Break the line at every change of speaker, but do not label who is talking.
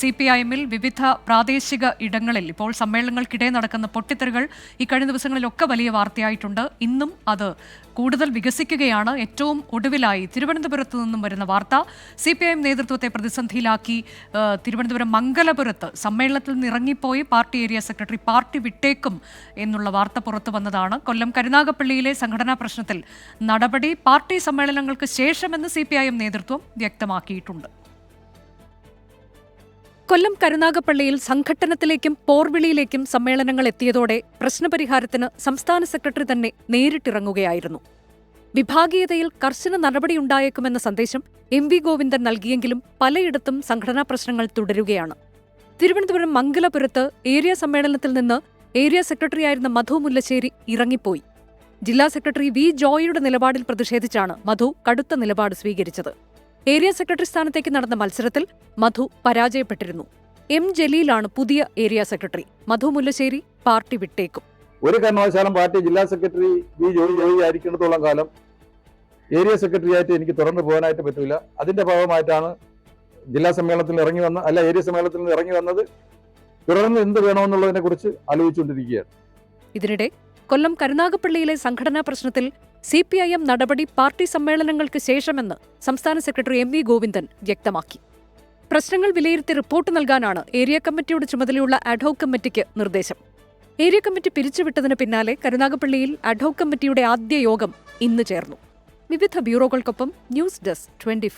C P I എമ്മിൽ വിവിധ പ്രാദേശിക ഇടങ്ങളിൽ ഇപ്പോൾ സമ്മേളനങ്ങൾക്കിടെ നടക്കുന്ന പൊട്ടിത്തെറികൾ ഈ കഴിഞ്ഞ ദിവസങ്ങളിലൊക്കെ വലിയ വാർത്തയായിട്ടുണ്ട്. ഇന്നും അത് കൂടുതൽ വികസിക്കുകയാണ്. ഏറ്റവും ഒടുവിലായി തിരുവനന്തപുരത്ത് നിന്നും വരുന്ന വാർത്ത സി പി ഐ എം നേതൃത്വത്തെ പ്രതിസന്ധിയിലാക്കി. തിരുവനന്തപുരം മംഗലപുരത്ത് സമ്മേളനത്തിൽ നിന്നിറങ്ങിപ്പോയി പാർട്ടി ഏരിയ സെക്രട്ടറി പാർട്ടി വിട്ടേക്കും എന്നുള്ള വാർത്ത പുറത്തു വന്നതാണ്. കൊല്ലം കരുനാഗപ്പള്ളിയിലെ സംഘടനാ പ്രശ്നത്തിൽ നടപടി പാർട്ടി സമ്മേളനങ്ങൾക്ക് ശേഷമെന്ന് സി നേതൃത്വം വ്യക്തമാക്കിയിട്ടുണ്ട്. കൊല്ലം കരുനാഗപ്പള്ളിയിൽ സംഘട്ടനത്തിലേക്കും പോർവിളിയിലേക്കും സമ്മേളനങ്ങൾ എത്തിയതോടെ പ്രശ്നപരിഹാരത്തിന് സംസ്ഥാന സെക്രട്ടറി തന്നെ നേരിട്ടിറങ്ങുകയായിരുന്നു. വിഭാഗീയതയിൽ കർശന നടപടിയുണ്ടായേക്കുമെന്ന സന്ദേശം എം വി ഗോവിന്ദൻ നൽകിയെങ്കിലും പലയിടത്തും സംഘടനാ പ്രശ്നങ്ങൾ തുടരുകയാണ്. തിരുവനന്തപുരം മംഗലപുരത്ത് ഏരിയ സമ്മേളനത്തിൽ നിന്ന് ഏരിയ സെക്രട്ടറിയായിരുന്ന മധു മുല്ലശ്ശേരി ഇറങ്ങിപ്പോയി. ജില്ലാ സെക്രട്ടറി വി ജോയിയുടെ നിലപാടിൽ പ്രതിഷേധിച്ചാണ് മധു കടുത്ത നിലപാട് സ്വീകരിച്ചത്. ഏരിയ സെക്രട്ടറി സ്ഥാനത്തേക്ക് നടന്ന മത്സരത്തിൽ മധു പരാജയപ്പെട്ടിരുന്നു. എം ജലീലാണ് പുതിയ area secretary. Madhu Mullassery party വിട്ടേക്കും.
ഒരു കാരണവശാലും പാർട്ടി ജില്ലാ സെക്രട്ടറി ബി ജോലി ജോയി ആയിരിക്കുന്നിടത്തോളം കാലം ഏരിയ സെക്രട്ടറി ആയിട്ട് എനിക്ക് തുറന്നു പോകാനായിട്ട് പറ്റില്ല അതിന്റെ ഭാഗമായിട്ടാണ് ജില്ലാ സമ്മേളനത്തിൽ ഇറങ്ങി വന്ന അല്ല ഏരിയ സമ്മേളനത്തിൽ നിന്ന് ഇറങ്ങി വന്നത്. തുടർന്ന് എന്ത് വേണമെന്നുള്ളതിനെ കുറിച്ച് ആലോചിച്ചുകൊണ്ടിരിക്കുകയാണ്.
ഇതിനിടെ കൊല്ലം കരുനാഗപ്പള്ളിയിലെ സംഘടനാ പ്രശ്നത്തിൽ സി പി ഐ എം നടപടി പാർട്ടി സമ്മേളനങ്ങൾക്ക് ശേഷമെന്ന് സംസ്ഥാന സെക്രട്ടറി എം വി ഗോവിന്ദൻ വ്യക്തമാക്കി. പ്രശ്നങ്ങൾ വിലയിരുത്തി റിപ്പോർട്ട് നൽകാനാണ് ഏരിയ കമ്മിറ്റിയുടെ ചുമതലയുള്ള അഡ്ഹോക് കമ്മിറ്റിക്ക് നിർദ്ദേശം. ഏരിയ കമ്മിറ്റി പിരിച്ചുവിട്ടതിന് പിന്നാലെ കരുനാഗപ്പള്ളിയിൽ അഡ്ഹോക് കമ്മിറ്റിയുടെ ആദ്യ യോഗം ഇന്ന് ചേർന്നു. വിവിധ ബ്യൂറോകൾക്കൊപ്പം ന്യൂസ് ഡെസ്ക് ട്വന്റി